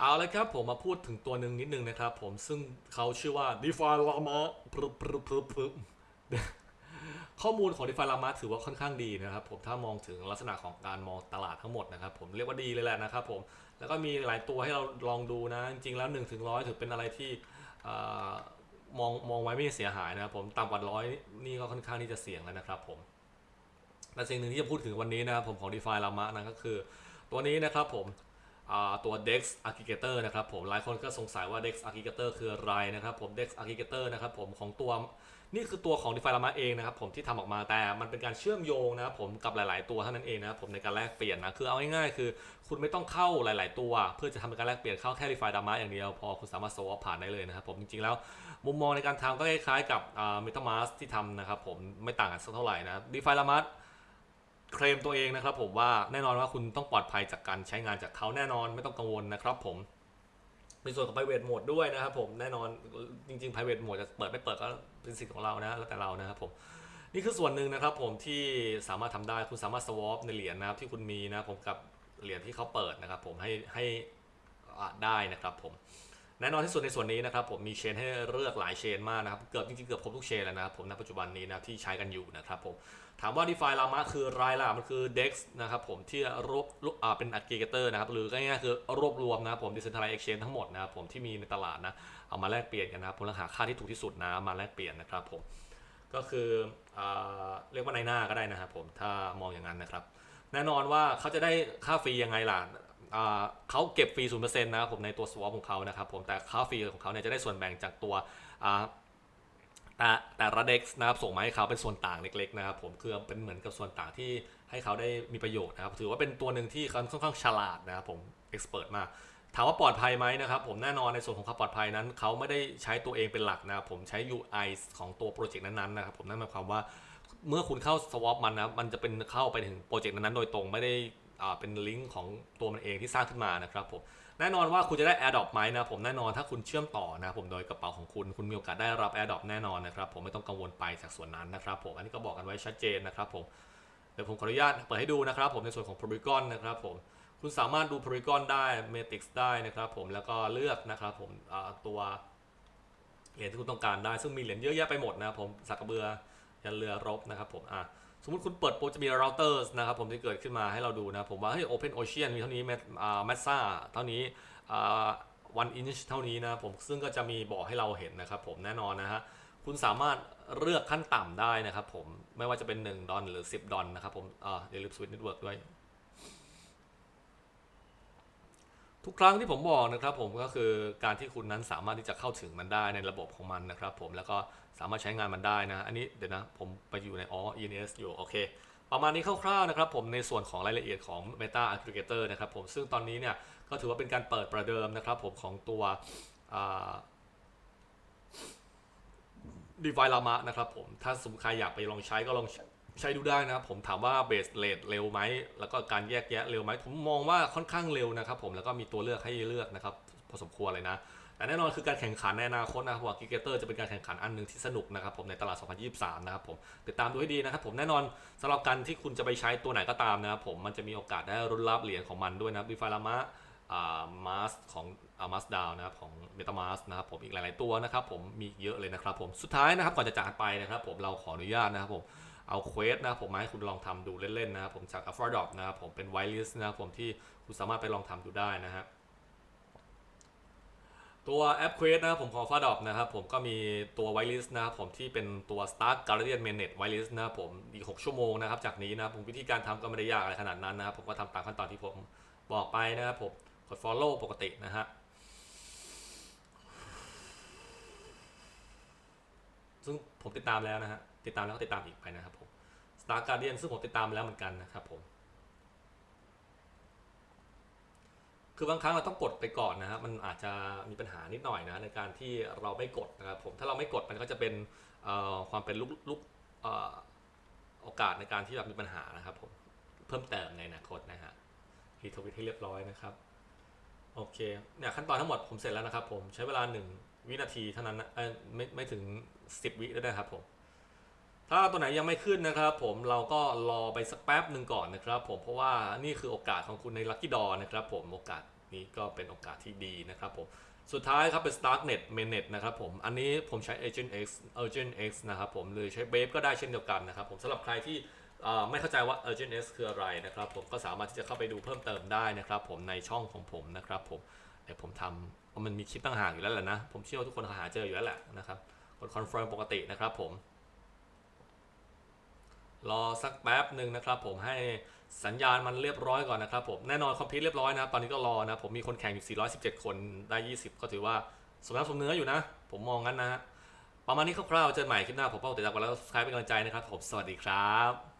เอาละครับผมมาพูดถึงตัวหนึ่งนิดนึงนะครับผมซึ่งเขาชื่อว่า DeFi Llama พรึบพรึบพรึบพรึบข้อมูลของ DeFi Llama ถือว่าค่อนข้างดีนะครับผมถ้ามองถึงลักษณะของการมองตลาดทั้งหมดนะครับผมเรียกว่าดีเลยแหละนะครับผมแล้วก็มีหลายตัวให้เราลองดูนะ จริงๆแล้ว1นถึงร้อยถือเป็นอะไรที่อมองมองไว้ไม่เสียหายนะครับผมต่ำกว่าร้อยนี่ก็ค่อนข้างที่จะเสี่ยงแล้วนะครับผมและสิ่งหนึ่งที่จะพูดถึงวันนี้นะครับผมของ DeFi Llama นะก็คือ ตัวนี้นะครับผม ตัว Dex Aggregator นะครับผมหลายคนก็สงสัยว่า Dex Aggregator คืออะไรนะครับผม Dex Aggregator นะครับผมของตัวนี่คือตัวของ DeFi Llama เองนะครับผมที่ทำออกมาแต่มันเป็นการเชื่อมโยงนะครับผมกับหลาย ๆ ตัวเท่านั้นเองนะครับผมในการแลกเปลี่ยนนะคือเอาง่ายๆคือ คุณไม่ต้องเข้าหลาย ๆ ตัว เพื่อจะทำการแลกเปลี่ยนเข้าแค่ DeFi Llama อย่างเดียวพอคุณสามารถ swap ผ่านได้เลยนะครับผมจริง ๆ แล้ว มุมมองในการทำก็คล้ายๆกับ MetaMask ที่ทำนะครับผมไม่ต่างกันสักเท่าไหร่นะ DeFi Llama เคลมตัวเองนะครับผมว่าแน่นอนว่าคุณต้องปลอดภัยจากการใช้งานจากเขาแน่นอนไม่ต้องกังวลนะครับผมในส่วนของ private mode ด้วยนะครับผมแน่นอนจริงๆ private mode จะเปิดไม่เปิดก็เป็นสิทธิ์ของเรานะแล้วแต่เรานะครับผมนี่คือส่วนหนึ่งนะครับผมที่สามารถทำได้คุณสามารถ swap ในเหรียญนะครับที่คุณมีนะผมกับเหรียญที่เขาเปิดนะครับผมให้ให้ได้นะครับผม แน่นอนที่สุดในส่วนนี้นะครับผมมีเชนให้เลือกหลายเชนมากนะครับเกือบจริงๆเกือบครบทุกเชนแล้วนะครับผมณปัจจุบันนี้นะที่ใช้กันอยู่นะครับผมถามว่า DeFi Llama คือไรล่ะมันคือ DEX นะครับผมที่รวบอ่าเป็น aggregator นะครับหรือง่ายๆคือรวบรวมนะครับผม decentralized exchange ทั้งหมดนะครับผมที่มีในตลาดนะเอามาแลกเปลี่ยนกันนะครับผมแล้วหาค่าที่ถูกที่สุดนะมาแลกเปลี่ยนนะครับผมก็คืออเรียกว่าในหน้าก็ได้นะครับผมถ้ามองอย่างนั้นนะครับแน่นอนว่าเขาจะได้ค่าฟรียังไงล่ะ เขาเก็บฟรีศูนย์เปอร์เซ็นต์นะครับผมในตัว swap ของเขานะครับผมแต่ค่าฟรีของเขาเนี่ยจะได้ส่วนแบ่งจากตัวแต่แต่ระเด็กนะครับส่งมาให้เขาเป็นส่วนต่างเล็ก ๆ นะครับ ผมคือเป็นเหมือนกับส่วนต่างที่ให้เขาได้มีประโยชน์นะครับ ถือว่าเป็นตัวหนึ่งที่เขาค่อนข้างฉลาดนะครับผมเอ็กซ์เพรสมากถามว่าปลอดภัยไหมนะครับ ผมแน่นอนในส่วนของความปลอดภัยนั้น เขาไม่ได้ใช้ตัวเองเป็นหลักนะครับผมใช้ UI ของตัวโปรเจกต์นั้นๆนะครับผมนั่นหมายความว่าเมื่อคุณเข้า swap มันนะมันจะเป็นเข้าไปถึงโปรเจกต์นั้นๆโดยตรงไม่ได้ เป็นลิงก์ของตัวมันเองที่สร้างขึ้นมานะครับผมแน่นอนว่าคุณจะได้ AirDrop ไหมนะผมแน่นอนถ้าคุณเชื่อมต่อนะผมโดยกระเป๋าของคุณคุณมีโอกาสได้รับ AirDrop แน่นอนนะครับผมไม่ต้องกังวลไปจากส่วนนั้นนะครับผมอันนี้ก็บอกกันไว้ชัดเจนนะครับผมเดี๋ยวผมขออนุญาตเปิดให้ดูนะครับผมในส่วนของ Polygon นะครับผมคุณสามารถดู Polygon ได้ Matrix ได้นะครับผมแล้วก็เลือกนะครับผมอ่าตัวเหรียญที่คุณต้องการได้ซึ่งมีเหรียญเยอะแยะไปหมดนะผมสักกระเบือยันเรือรบนะครับผมอะ สมมติคุณเปิดโปรจะมีเราเตอร์นะครับผมที่เกิดขึ้นมาให้เราดูนะ ผมว่าเฮ้ย Open Ocean มีเท่านี้แมสซ่าเท่านี้วันอินช์เท่านี้นะผมซึ่งก็จะมีบอกให้เราเห็นนะครับผมแน่นอนนะฮะคุณสามารถเลือกขั้นต่ำได้นะครับผมไม่ว่าจะเป็น 1 ดอนหรือ 10 ดอนนะครับผมอ่าอย่าลืมสวิตเน็ตเวิร์กด้วย ทุกครั้งที่ผมบอกนะครับผมก็คือการที่คุณนั้นสามารถที่จะเข้าถึงมันได้ในระบบของมันนะครับผมแล้วก็สามารถใช้งานมันได้นะ อันนี้เดี๋ยวนะ ผมไปอยู่ในอ๋อ ENS อยู่โอเค ประมาณนี้คร่าวๆนะครับผมในส่วนของรายละเอียดของ Meta Aggregator นะครับผมซึ่งตอนนี้เนี่ยก็ถือว่าเป็นการเปิดประเดิมนะครับผมของตัวอ่า DeFi Llama นะครับผมถ้าสมใครอยากไปลองใช้ก็ลอง ใช้ดูได้นะครับผมถามว่าเบสเลทเร็วไหมแล้วก็การแยกแยะเร็วไหมผมมองว่าค่อนข้างเร็วนะครับผมแล้วก็มีตัวเลือกให้เลือกนะครับพอสมควรเลยนะแต่แน่นอนคือการแข่งขันในอนาคตนะครับว่ากิเกเตอร์จะเป็นการแข่งขันอันหนึ่งที่สนุกนะครับผมในตลาด 2023 นะครับผมติดตามดูให้ดีนะครับผมแน่นอนสำหรับการที่คุณจะไปใช้ตัวไหนก็ตามนะครับผมมันจะมีโอกาสได้รุนรับเหรียญของมันด้วยนะบ DeFi Llama อ่ามาสของอ่ามาสดาวนะครับของ MetaMask นะครับผมอีกหลาย ๆ ตัวนะครับผมมีเยอะเลยนะครับผมสุดท้ายนะครับก่อนจะจากไปนะครับผมเราขออนุญาตนะครับผม เอาเควสนะผมมาให้คุณลองทำดูเล่นๆนะครับผมจาก a f r o d o p นะครับผมเป็น whitelist นะครับผมที่คุณสามารถไปลองทำดูได้นะฮะตัวแอป Quest นะครับผมของ f a d o p นะครับผมก็มีตัว whitelist นะครับผมที่เป็นตัว Start Guardian Mainnet whitelist นะครับผมอีก 6 ชั่วโมงนะครับจากนี้นะครับผมวิธีการทำก็ไม่ได้ยากอะไรขนาดนั้นนะครับผมก็ทำตามขั้นตอนที่ผมบอกไปนะครับผมกด follow ปกตินะฮะซึ่งผมติดตามแล้วนะฮะ ติดตามแล้วก็ติดตามอีกไปนะครับผม Star Guardian ซึ่งผมติดตามแล้วเหมือนกันนะครับผม คือบางครั้งเราต้องกดไปก่อนนะครับ มันอาจจะมีปัญหานิดหน่อยนะในการที่เราไม่กดนะครับผม ถ้าเราไม่กดมันก็จะเป็นความเป็นลูกลกอโอกาสในการที่แบบมีปัญหานะครับผม เพิ่มเติมในอนาคตนะฮะรีทวิตให้เรียบร้อยนะครับ โอเค เนี่ยขั้นตอนทั้งหมดผมเสร็จแล้วนะครับผม ใช้เวลา 1 วินาทีเท่านั้นนะไม่ไม่ถึง 10 วิด้วยนะครับผม ถ้าตัวไหนยังไม่ขึ้นนะครับ ผมเราก็รอไปสักแป๊บหนึ่งก่อนนะครับผมเพราะว่านี่คือโอกาสของคุณในลัคกี้ดอนะครับผมโอกาสนี้ก็เป็นโอกาสที่ดีนะครับผมสุดท้ายครับเป็น Starknet m a n e t นะครับผม อันนี้ผมใช้ Agent X Agent X นะครับผม หรือใช้ Brave ก็ได้เช่นเดียวกันนะครับผมสำหรับใครที่ไม่เข้าใจว่า Agent X คืออะไรนะครับผมก็สามารถที่จะเข้าไปดูเพิ่มเติมได้นะครับผมในช่องของผมนะครับผมเดี๋ยวผมทำเพราะมันมีคลิปต่างหากอยู่แล้วแหละนะ ผมเชื่อว่าทุกคนหาเจออยู่แล้วแหละนะครับกดคอนเฟิร์มปกตินะครับผม รอสักแป๊บหนึ่งนะครับผมให้สัญญาณมันเรียบร้อยก่อนนะครับผมแน่นอนคอมพิวเรียบร้อยนะตอนนี้ก็รอนะผมมีคนแข่งอยู่ 417 คนได้ 20 ก็ถือว่าสมน้ำสมเนื้ออยู่นะ ผมมองงั้นนะฮะประมาณนี้คร่าวๆเจอใหม่คลิปหน้าผมเป้าติดตามกันแล้วสุดท้ายเป็นกำลังใจนะครับผมสวัสดีครับ